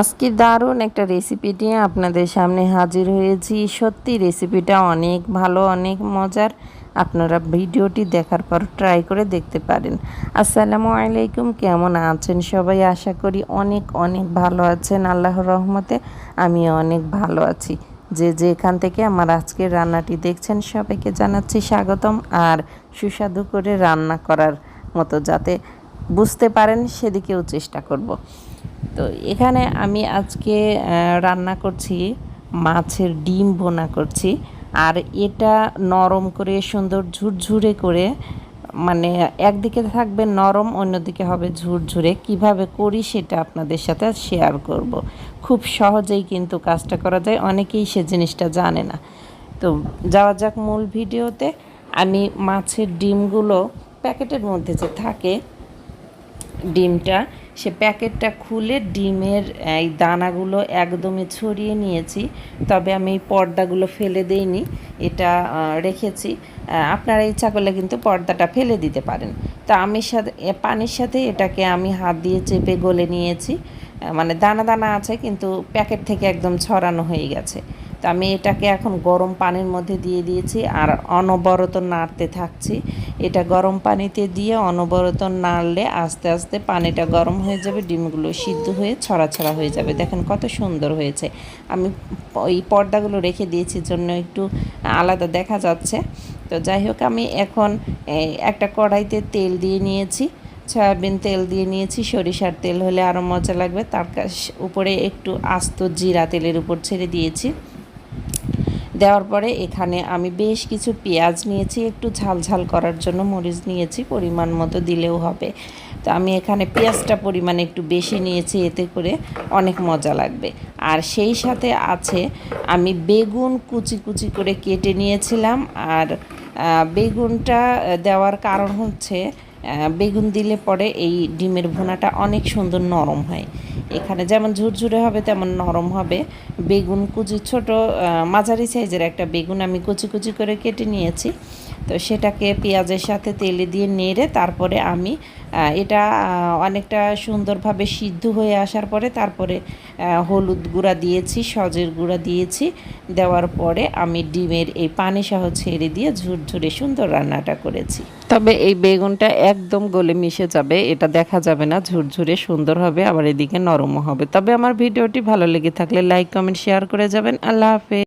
আজকে দারুণ একটা রেসিপি নিয়ে আপনাদের সামনে হাজির হয়েছি। সত্যি রেসিপিটা অনেক ভালো, অনেক মজার। আপনারা ভিডিওটি দেখার পর ট্রাই করে দেখতে পারেন। আসসালামু আলাইকুম, কেমন আছেন সবাই? আশা করি অনেক অনেক ভালো আছেন। আল্লাহর রহমতে আমি অনেক ভালো আছি। যে যেখান থেকে আমার আজকের রান্নাটি দেখছেন, সবাইকে জানাচ্ছি স্বাগতম আর সুস্বাদু করে রান্না করার মতো যাতে বুঝতে পারেন, সেদিকেও চেষ্টা করব। তো এখানে আমি আজকে রান্না করছি, মাছের ডিম বোনা করছি। আর এটা নরম করে, সুন্দর ঝুরঝুরে করে মানে একদিকে থাকবে নরম, অন্যদিকে হবে ঝুরঝুরে। কীভাবে করি সেটা আপনাদের সাথে শেয়ার করব। খুব সহজেই কিন্তু কাজটা করা যায়, অনেকেই সে জিনিসটা জানে না। তো যাওয়া যাক মূল ভিডিওতে। আমি মাছের ডিমগুলো প্যাকেটের মধ্যে যে থাকে ডিমটা, সে প্যাকেটটা খুলে ডিমের, এই দানাগুলো একদমই ছড়িয়ে নিয়েছি। তবে আমি এই পর্দাগুলো ফেলে দেইনি, এটা রেখেছি। আপনারা ইচ্ছা করলে কিন্তু পর্দাটা ফেলে দিতে পারেন। তো আমি সাথে পানির সাথে এটাকে আমি হাত দিয়ে চেপে গলে নিয়েছি। মানে দানা দানা আছে, কিন্তু প্যাকেট থেকে একদম ছড়ানো হয়ে গেছে। তো আমি এটাকে এখন গরম পানির মধ্যে দিয়ে দিয়েছি আর অনবরত নাড়তে থাকছি। এটা গরম পানিতে দিয়ে অনবরত নাড়লে আস্তে আস্তে পানিটা গরম হয়ে যাবে, ডিমগুলো সিদ্ধ হয়ে ছড়া ছড়া হয়ে যাবে। দেখেন কত সুন্দর হয়েছে। আমি ওই পর্দাগুলো রেখে দিয়েছি, জন্য একটু আলাদা দেখা যাচ্ছে। তো যাই হোক, আমি এখন একটা কড়াইতে তেল দিয়ে নিয়েছি। সয়াবিন তেল দিয়ে নিয়েছি, সরিষার তেল হলে আরও মজা লাগবে। তার উপরে একটু আস্ত জিরা তেলের উপর ছেড়ে দিয়েছি। দেওয়ার পরে এখানে আমি বেশ কিছু পেঁয়াজ নিয়েছি, একটু ঝাল ঝাল করার জন্য মরিচ নিয়েছি, পরিমাণ মতো দিলেও হবে। তো আমি এখানে পেঁয়াজটা পরিমাণ একটু বেশি নিয়েছি, এতে করে অনেক মজা লাগবে। আর সেই সাথে আছে, আমি বেগুন কুচি কুচি করে কেটে নিয়েছিলাম, আর বেগুনটা দেওয়ার কারণ হচ্ছে বেগুন দিলে পরে এই ডিমের ভুনাটা অনেক সুন্দর নরম হয়। এখানে যেমন ঝুরঝুরে হবে, তেমন নরম হবে। বেগুন কুচি, ছোট মাঝারি সাইজের একটা বেগুন আমি কুচি কুচি করে কেটে নিয়েছি। তো সেটাকে পেঁয়াজের সাথে তেলে দিয়ে নেড়ে তারপরে আমি এটা অনেকটা সুন্দরভাবে সিদ্ধ হয়ে আসার পরে তারপরে হলুদ গুঁড়া দিয়েছি, সজের গুঁড়া দিয়েছি, দেওয়ার পরে আমি ডিমের এই পানি সহ ছেড়ে দিয়ে ঝুরঝুরে সুন্দর রান্নাটা করেছি। তবে এই বেগুনটা একদম গলে মিশে যাবে, এটা দেখা যাবে না, ঝুরঝুরে সুন্দর হবে, আবার এদিকে নরমও হবে। তবে আমার ভিডিওটি ভালো লেগে থাকলে লাইক, কমেন্ট, শেয়ার করে যাবেন। আল্লাহ হাফেজ।